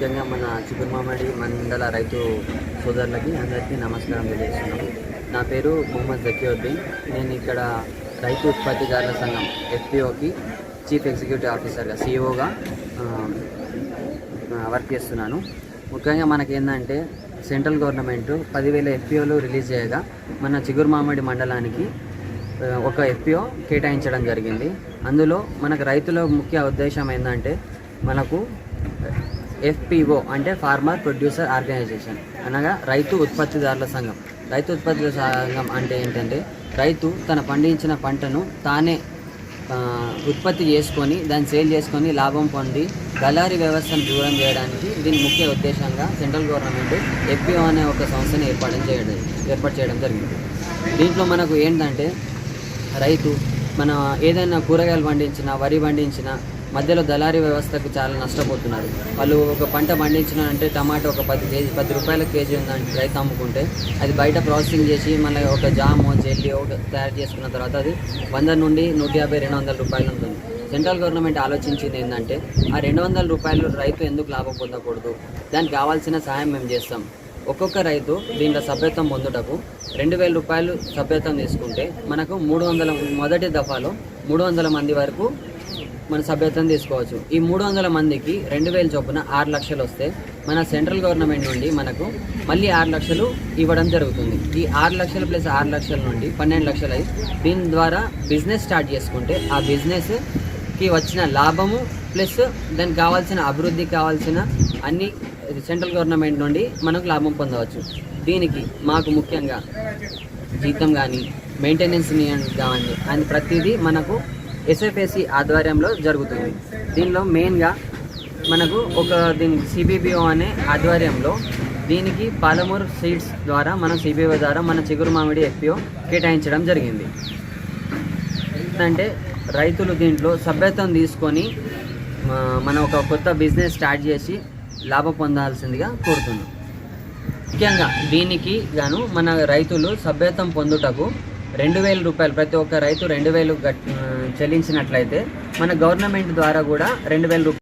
ముఖ్యంగా మన చిగురుమామడి మండల రైతు సోదరులకి అందరికీ నమస్కారం తెలియజేస్తున్నాను నా పేరు మొహమ్మద్ జకీయుద్దీన్ నేను ఇక్కడ రైతు ఉత్పత్తిదారుల సంఘం ఎఫ్పిఓకి చీఫ్ ఎగ్జిక్యూటివ్ ఆఫీసర్గా సిఇఓగా వర్క్ చేస్తున్నాను. ముఖ్యంగా మనకి ఏంటంటే సెంట్రల్ గవర్నమెంట్ పదివేల ఎఫ్పిఓలు రిలీజ్ చేయగా మన చిగురుమామిడి మండలానికి ఒక ఎఫ్పిఓ కేటాయించడం జరిగింది. అందులో మనకు రైతుల ముఖ్య ఉద్దేశం ఏంటంటే మనకు ఎఫ్పిఓ అంటే ఫార్మర్ ప్రొడ్యూసర్ ఆర్గనైజేషన్. అనగా రైతు ఉత్పత్తిదారుల సంఘం. రైతు ఉత్పత్తిదారుల సంఘం అంటే ఏంటంటే రైతు తన పండించిన పంటను తానే ఉత్పత్తి చేసుకొని దాన్ని సేల్ చేసుకొని లాభం పొంది దళారీ వ్యవస్థను దూరం చేయడానికి దీని ముఖ్య ఉద్దేశంగా సెంట్రల్ గవర్నమెంట్ ఎఫ్పిఓ అనే ఒక సంస్థను ఏర్పాటు చేయడం ఏర్పాటు చేయడం జరిగింది. దీంట్లో మనకు ఏంటంటే రైతు మన ఏదైనా కూరగాయలు పండించినా వరి పండించినా మధ్యలో దళారీ వ్యవస్థకు చాలా నష్టపోతున్నారు. వాళ్ళు ఒక పంట పండించినారంటే టమాటో టమాటా ఒక పది కేజీ పది రూపాయల కేజీ ఉందంటే రైతు అమ్ముకుంటే. అది బయట ప్రాసెసింగ్ చేసి మళ్ళీ ఒక జాము జెల్లీ ఒకటి తయారు చేసుకున్న తర్వాత అది వంద నుండి నూట యాభై రెండు వందల రూపాయలు ఉంటుంది. సెంట్రల్ గవర్నమెంట్ ఆలోచించింది ఏంటంటే ఆ రెండు వందల రూపాయలు రైతు ఎందుకు లాభం పొందకూడదు? దానికి కావాల్సిన సహాయం మేము చేస్తాం. ఒక్కొక్క రైతు దీంట్లో సభ్యత్వం పొందుటకు రెండు వేల రూపాయలు సభ్యత్వం తీసుకుంటే మనకు మూడు వందల మొదటి దఫాలో మూడు వందల మంది వరకు మన సభ్యత్వం తీసుకోవచ్చు. ఈ మూడు వందల మందికి రెండు వేల చొప్పున ఆరు లక్షలు వస్తే మన సెంట్రల్ గవర్నమెంట్ నుండి మనకు మళ్ళీ ఆరు లక్షలు ఇవ్వడం జరుగుతుంది. ఈ ఆరు లక్షలు ప్లస్ ఆరు లక్షల నుండి పన్నెండు లక్షలు అయి దీని ద్వారా బిజినెస్ స్టార్ట్ చేసుకుంటే ఆ బిజినెస్కి వచ్చిన లాభము ప్లస్ దానికి కావాల్సిన అభివృద్ధికి కావాల్సిన అన్ని సెంట్రల్ గవర్నమెంట్ నుండి మనకు లాభం పొందవచ్చు. దీనికి మాకు ముఖ్యంగా జీతం కానీ మెయింటెనెన్స్ కానీ అని ప్రతిదీ మనకు ఎస్ఎఫ్ఎస్సి ఆధ్వర్యంలో జరుగుతుంది. దీనిలో మెయిన్గా మనకు ఒక దీని సిబిబిఓ అనే ఆధ్వర్యంలో దీనికి పాలమూరు సీడ్స్ ద్వారా మన సిబిఓ ద్వారా మన చిగురు మామిడి ఎఫ్పిఓ కేటాయించడం జరిగింది. అంటే రైతులు దీంట్లో సభ్యత్వం తీసుకొని మనం ఒక కొత్త బిజినెస్ స్టార్ట్ చేసి లాభం పొందాల్సిందిగా కోరుతున్నాం. ముఖ్యంగా దీనికి గాను మన రైతులు సభ్యత్వం పొందుటకు రెండు వేల రూపాయలు. ప్రతి ఒక్క రైతు రెండు వేలు చెల్లించినట్లయితే మన గవర్నమెంట్ ద్వారా కూడా రెండు వేల రూపాయలు